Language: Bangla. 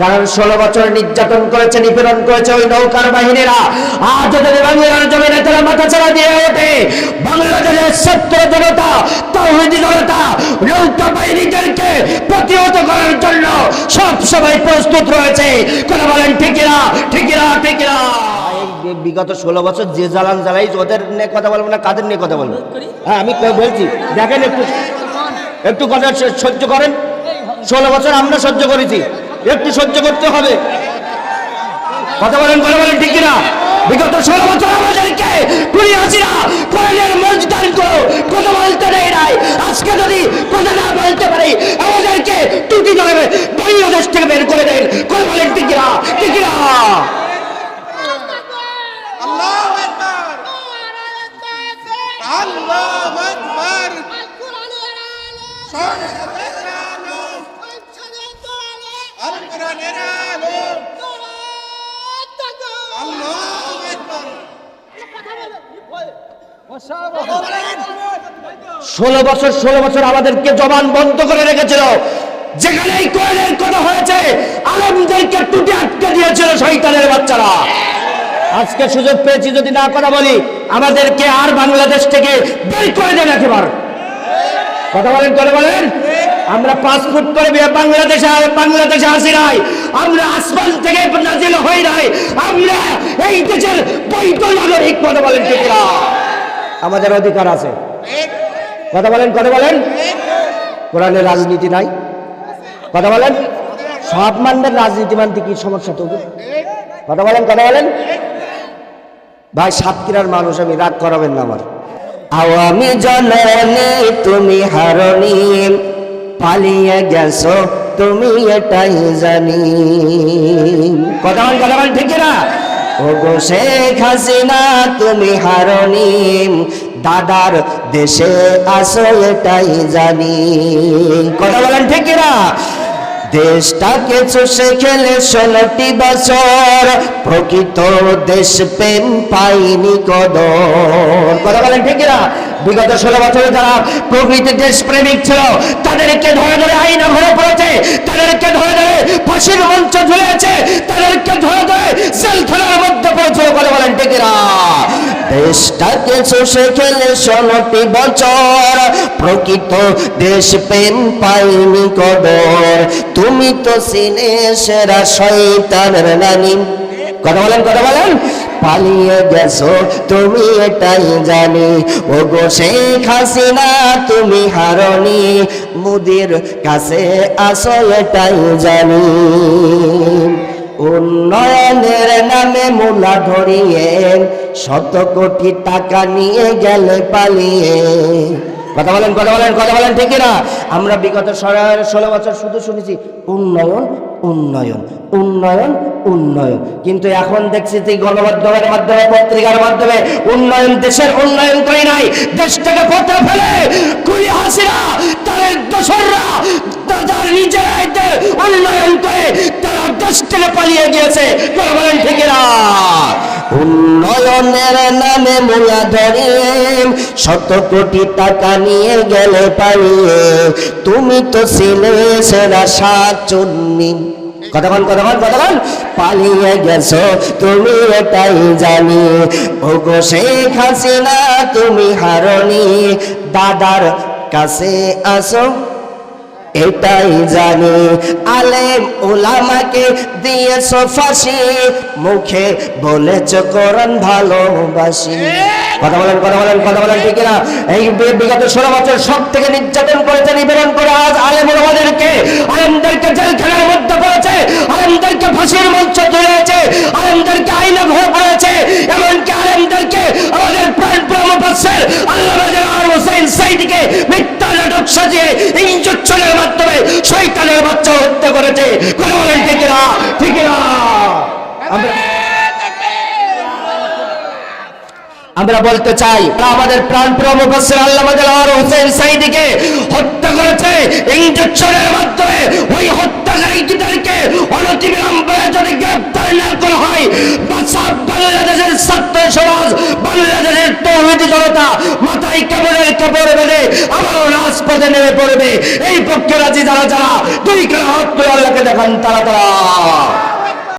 কারণ ষোলো বছর নির্যাতন করেছে, নিপীড়ন করেছে ওই নৌকার বাহিনীরা। আজ যদি বাংলার জমিনে তারা মাথা ছাড়া দিয়ে ওঠে। বাংলাদেশের সত্য জনতা, তৌহিদি জনতা নৌকা বাহিনীদেরকে প্রতিহত করার জন্য সব সময় প্রস্তুত রয়েছে। কথা বলেন ঠিকিরা ঠিকিরা ঠিকিরা বিগত ষোলো বছর যে জ্বালান জ্বালাই ওদের নিয়ে কথা বলব না, কাদের নিয়ে কথা বলব? হ্যাঁ আমি বলছি, দেখেন একটু একটু কথা সহ্য করেন। ষোলো বছর আমরা সহ্য করেছি। একটু সহ্য করতে হবে। কথা বলেন কথা বলেন ঠিক কিনা? বিগত ষোলো বছর আমাদেরকে কুড়ি হাসিরা কোরআনের মজদান করো কথা বলতে নেই নাই। আজকে যদি কথা না বলতে পারি আমাদেরকে টুটি ধরে বাংলাদেশ থেকে বের করে দেন। কথা বলেন ঠিক কিনা? ঠিক কিনা? আল্লাহু আকবার। আল্লাহু ষোলো বছর ষোলো বছর আমাদেরকে জবান বন্ধ করে রেখেছিল। যেখানে এই কোরআনের কথা হয়েছে, আলমদেরকে টুটে আটকে দিয়েছিল শৈতানের বাচ্চারা। আজকে সুযোগ পেয়েছি যদি না কথা বলি, আমাদেরকে আর বাংলাদেশ থেকে বের করে দেন একেবারে। কথা বলেন করে বলেন। আমরা পাসপোর্ট করে বাংলাদেশে বাংলাদেশে আসি নাই। আমরা আসমান থেকে নাজিল হই নাই। আমরা এই দেশের বৈধ নাগরিক, কথা বলেন? আমাদের অধিকার আছে। কথা বলেন কথা বলেন। কোরআনের রাজনীতি নাই। কথা বলেন। সব মানবেন রাজনীতি মানতে কি সমস্যা তো কথা বলেন কথা বলেন। ভাই, সাতক্ষীরার মানুষ, আমি রাগ করাবেন না আমার। আওয়ামী জননী, তুমি হারণী। পালিয়ে গেছো, তুমি এটাই জানি। কথা বলেন কথা ঠিক না ও শেখ হাসিনা, তুমি হারণী দাদার দেশে আসো এটাই জানি। কথা বলেন ঠিক না দেশটাকে চষে খেলে ষোলোটি বছর, প্রকৃত দেশ প্রেম পাইনি কদর। কথা বলেন ঠিক বিগত ষোলো বছরে যারা প্রকৃত দেশ প্রেমিক ছিল, তাদেরকে ধরে ধরে আইন ঘরে পড়েছে, তাদেরকে ধরে ধরে ফাঁসির মঞ্চ ঝুলেছে তাদেরকে ধরে ধরে জেলখানার মধ্যে পড়েছিল কথা বলেন না দেশটাকে ষোলোটি বছর, প্রকৃত দেশ প্রেম পাইনি তুমি তো সিনে সেরা শয়তানের নানি। কথা বলেন কথা বলেন। পালিয়ে গেছো, তুমি এটাই জানি। ও গো শেখ হাসিনা, তুমি হারনি। মুদির কাছে আসো, এটাই জানি। উন্নয়নের নামে মূলা ধরিয়ে, শত কোটি টাকা নিয়ে গেলে পালিয়ে। কথা বলেন কথা বলেন কথা বলেন, ঠিক না আমরা বিগত ষোলো- বছর শুধু শুনেছি, উন্নয়ন উন্নয়ন উন্নয়ন উন্নয়ন। কিন্তু এখন দেখছি যে গণমাধ্যমের মাধ্যমে, পত্রিকার মাধ্যমে উন্নয়ন দেশের উন্নয়ন করে নাই। দেশটাকে পথে ফেলে কুড়ি হাসিরা তাদের দোসররা উন্নয়ন করে তারা দেশ থেকে পালিয়ে গিয়েছে। কথা বলেন, ঠিক না উন্নয়নের নামে মূলা ধরিয়ে শত কোটি টাকা নিয়ে গেলে পালিয়ে। তুমি তো ছিলে সেরা সাত চুন্নি। কতক্ষণ কতক্ষণ কতক্ষণ পালিয়ে গেছো, তুমি এটাই জানি। ও গো শেখ হাসিনা, তুমি হারনি। দাদার কাছে আসো। এটাই জানি। আলেম ওলামাকে দিয়েছ ফাঁসি, মুখে বলেছ কোরআন ভালোবাসি। কথা বলেন কথা বলেন কথা বলেন, ঠিক না এই বিগত ষোলো বছর সব থেকে নির্যাতন করেছে নিবেদন করে আজ আলেম ওলামাদেরকে আলেমদেরকে জেলখানার মধ্যে পড়েছে, আলেমদেরকে ফাঁসির মঞ্চ তুলেছে, আলেমদেরকে আইনে ঘরে পড়েছে এমনকি আলেমদেরকে আমাদের প্রাণ প্রমোপাসের আল্লাহ আমরা আমরা বলতে চাই আমাদের প্রাণ প্রমুখের আল্লাহ হোসেন সাইদিকে হত্যা করেছে ইঞ্জেকশনের মাধ্যমে। ওই হত্যাকারীদেরকে অনতিবিলম্বে যদি গ্রেপ্তার না করা হয় বাংলাদেশের ছাত্র সমাজ, বাংলাদেশের তৌহিদি জনতা মাথায় কেবলের কাপড় বেঁধে আবারও রাজপথে নেমে পড়বে। এই পক্ষে রাজি যারা যারা তুই কারা হাত করে আল্লাহকে দেখান, তারা তারা।